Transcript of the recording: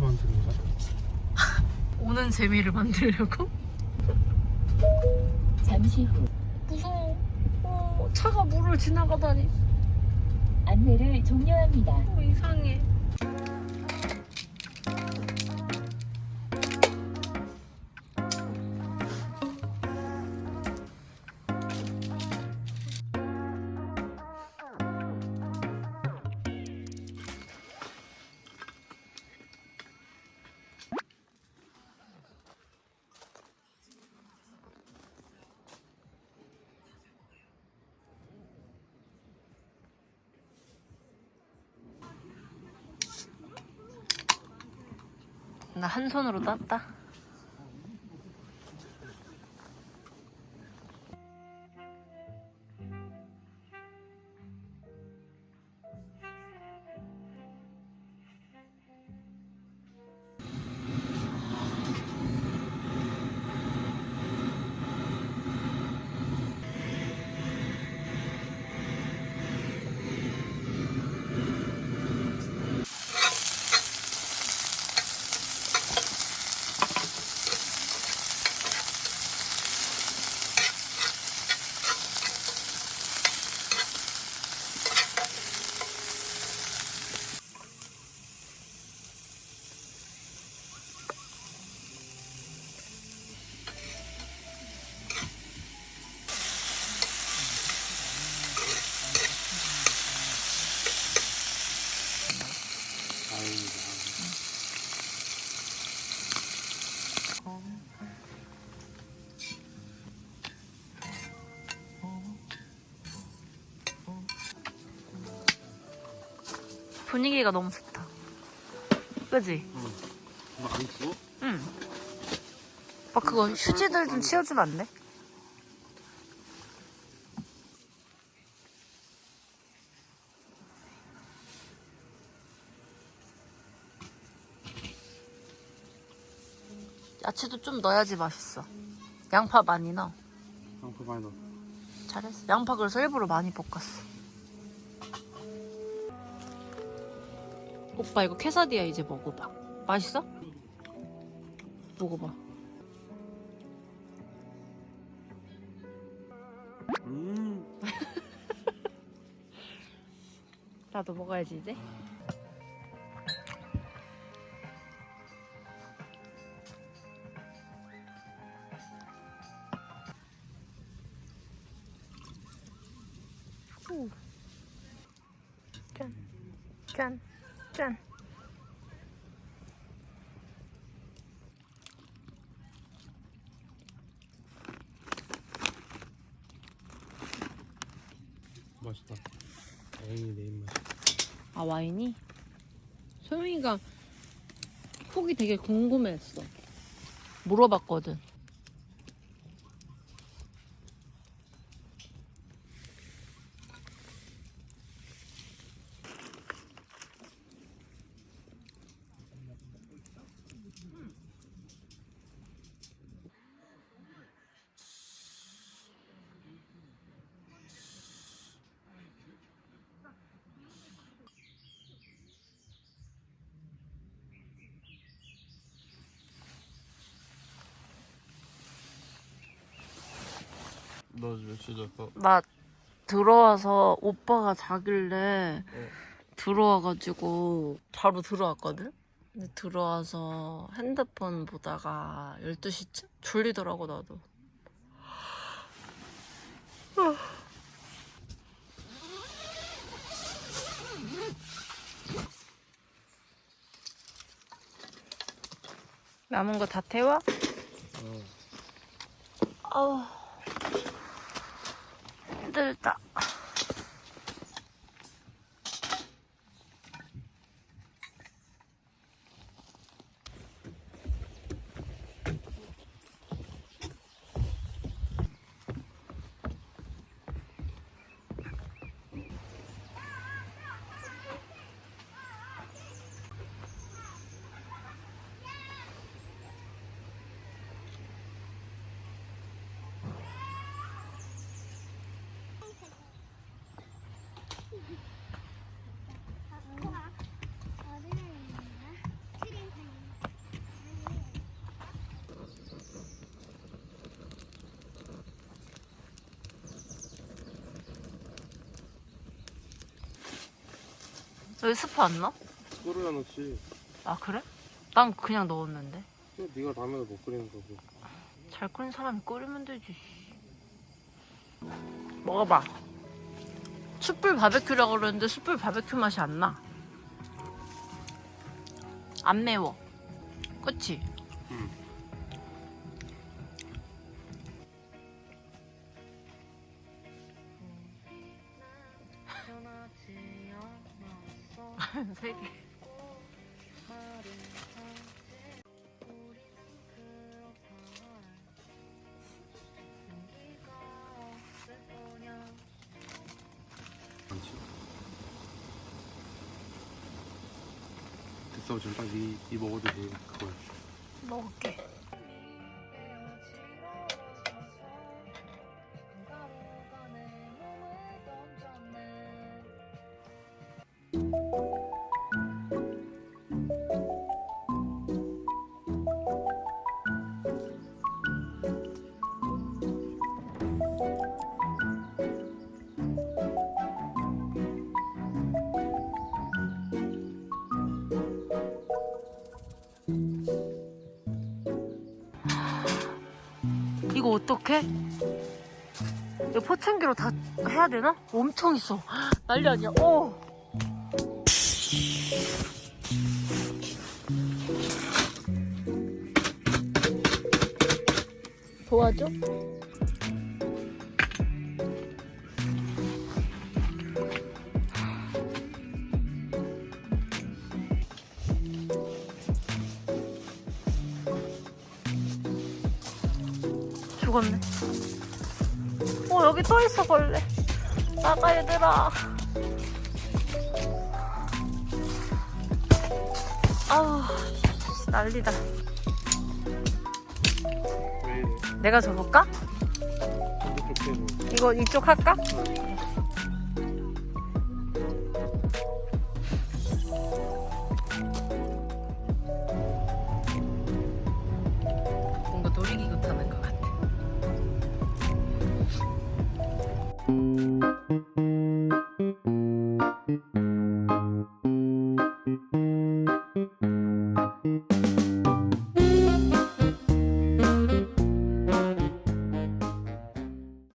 이렇게 만드는 거야? 오는 재미를 만들려고? 잠시 후 무서워. 어, 차가 물을 지나가다니. 안내를 종료합니다. 어, 이상해. 나 한 손으로 땄다. 분위기가 너무 좋다. 그지? 이거 안 추워? 응. 오빠 그거 휴지들 좀 치워주면 안 돼? 야채도 좀 넣어야지 맛있어. 양파 많이 넣어. 양파 많이 넣어. 잘했어. 양파 그래서 일부러 많이 볶았어. 오빠 이거 캐사디야 이제 먹어봐. 맛있어? 먹어봐. 음. 나도 먹어야지 이제. 오. 짠, 짠, 짠. 맛있다. 다행히 내 입맛. 아 와인이? 소영이가 속이 되게 궁금했어. 물어봤거든. 너 며칠 잤어? 나 들어와서 오빠가 자길래 어. 들어와가지고 바로 들어왔거든? 근데 들어와서 핸드폰 보다가 12시쯤? 졸리더라고 나도 남은 거 다 태워? 어. 아우 힘들다 왜 스프 안 넣어? 끓여야 넣지. 아 그래? 난 그냥 넣었는데. 또 네가 라면을 못 끓이는 거고. 잘 끓인 사람이 끓이면 되지. 먹어봐. 숯불 바베큐라고 그러는데 숯불 바베큐 맛이 안 나. 안 매워. 그치? 응. 세 개. 됐어 지금 딱네 네 먹어도 돼 그거야. 먹을게. 어떡해? 이거 포천기로 다 해야 되나? 엄청 있어. 난리 아니야. 어. 도와줘? 죽었네. 어 여기 또 있어 벌레 나가 얘들아 아우 씨, 난리다? 내가 해서. 이거 이쪽 할까? Thank you.